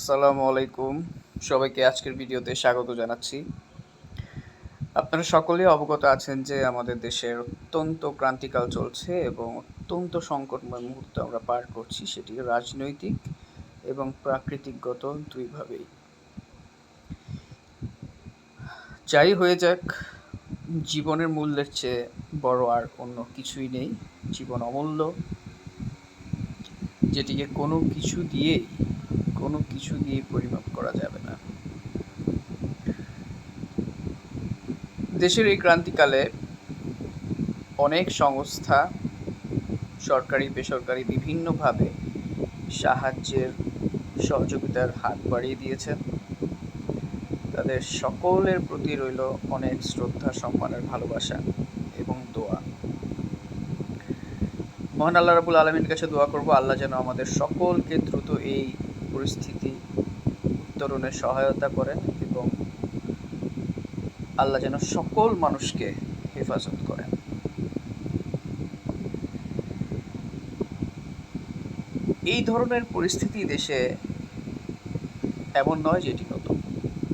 আসসালামু আলাইকুম। সবাইকে আজকের ভিডিওতে স্বাগত জানাচ্ছি। আপনারা সকলেই অবগত আছেন যে আমাদের দেশের অত্যন্ত ক্রান্তিকাল চলছে এবং অত্যন্ত সংকটময় মুহূর্ত আমরা পার করছি, সেটি রাজনৈতিক এবং প্রাকৃতিকগত দুইভাবেই। যাই হয়ে যাক, জীবনের মূল্যের চেয়ে বড় আর অন্য কিছুই নেই। জীবন অমূল্য। যেটিকে কোনো কিছু দিয়েই কোনো কিছু দিয়ে পরিমাপ করা যাবে না। দেশের এই ক্রান্তিকালে অনেক সংস্থা, সরকারি, বেসরকারি বিভিন্নভাবে সাহায্যের সহযোগিতার হাত বাড়িয়ে দিয়েছেন। তাদের সকলের প্রতি রইল অনেক শ্রদ্ধা, সম্মানের ভালোবাসা এবং দোয়া মহান আল্লাহ রাবুল আলমীর কাছে দোয়া করব, আল্লাহ যেন আমাদের সকলকে দ্রুত এই পরিস্থিতি উত্তরণে সহায়তা করেন এবং আল্লাহ যেন সকল মানুষকে হেফাজত করেন। এই ধরনের পরিস্থিতি দেশে এমন নয় যেটি নতুন।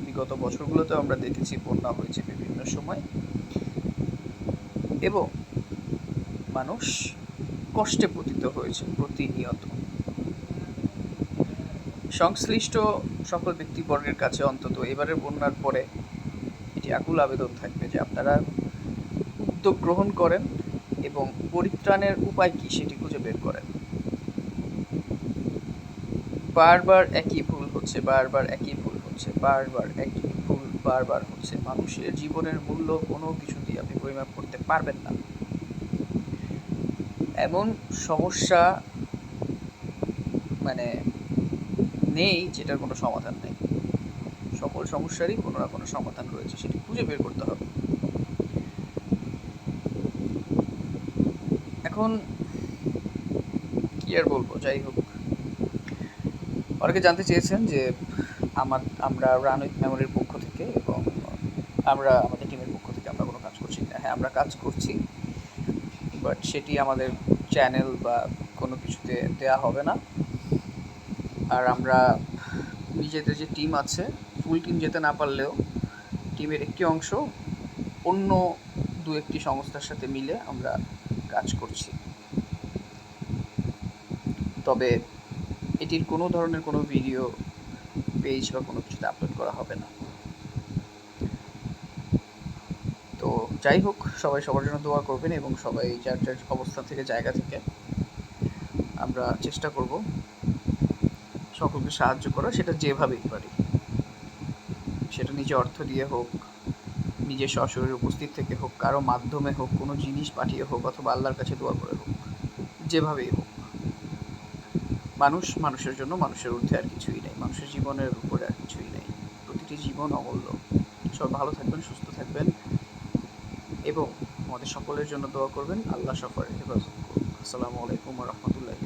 বিগত বছরগুলোতে আমরা দেখেছি বন্যা হয়েছে বিভিন্ন সময় এবং মানুষ কষ্টে পতিত হয়েছে প্রতিনিয়ত। সংশ্লিষ্ট সকল ব্যক্তিবর্গের কাছে অন্তত এবারের বন্যার পরে এটি আকুল আবেদন থাকবে যে আপনারা উদ্যোগ গ্রহণ করেন এবং পরিত্রাণের উপায় কি সেটি খুঁজে বের করেন। বারবার একই ভুল হচ্ছে, বারবার একই ভুল হচ্ছে, বারবার একই ভুল, বারবার হচ্ছে। মানুষের জীবনের মূল্য কোনো কিছু দিয়ে আপনি পরিমাপ করতে পারবেন না। এমন সমস্যা মানে নেই যেটার কোনো সমাধান নেই। সকল সমস্যারই কোনো না কোনো সমাধান রয়েছে, সেটি খুঁজে বের করতে হবে। এখন কি আর বলব, যাই হোক। অনেকে জানতে চেয়েছেন যে আমার, আমরা রান উইথ মেমোরির পক্ষ থেকে এবং আমরা, আমাদের টিমের পক্ষ থেকে আমরা কোনো কাজ করছি না হ্যাঁ আমরা কাজ করছি। বাট সেটি আমাদের চ্যানেল বা কোনো কিছুতে দেয়া হবে না। আর আমরা নিজেদের যে টিম আছে, ফুল টিম যেতে না পারলেও টিমের একটি অংশ অন্য দু একটি সংস্থার সাথে মিলে আমরা কাজ করছি। তবে এটির কোনো ধরনের কোনো ভিডিও, পেজ বা কোনো কিছুতে আপলোড করা হবে না। যাই হোক, সবাই সবার জন্য দোয়া করবেন এবং সবাই যার যার অবস্থান থেকে, জায়গা থেকে আমরা চেষ্টা করব সকলকে সাহায্য করা সেটা যেভাবেই পারি। সেটা নিজে অর্থ দিয়ে হোক নিজের সশরীরে উপস্থিত থেকে হোক, কারও মাধ্যমে হোক, কোনো জিনিস পাঠিয়ে হোক অথবা আল্লাহর কাছে দোয়া করে হোক, যেভাবেই হোক। মানুষ মানুষের জন্য মানুষের ঊর্ধ্বে আর কিছুই নেই, মানুষের জীবনের উপরে আর কিছুই নেই। প্রতিটি জীবন অমূল্য। সব ভালো থাকবেন, সুস্থ থাকবেন। এবং আমাদের সকলের জন্য দোয়া করবেন। আল্লাহ সফর হেফাজত করুন আসসালামু আলাইকুম রহমতুল্লাহি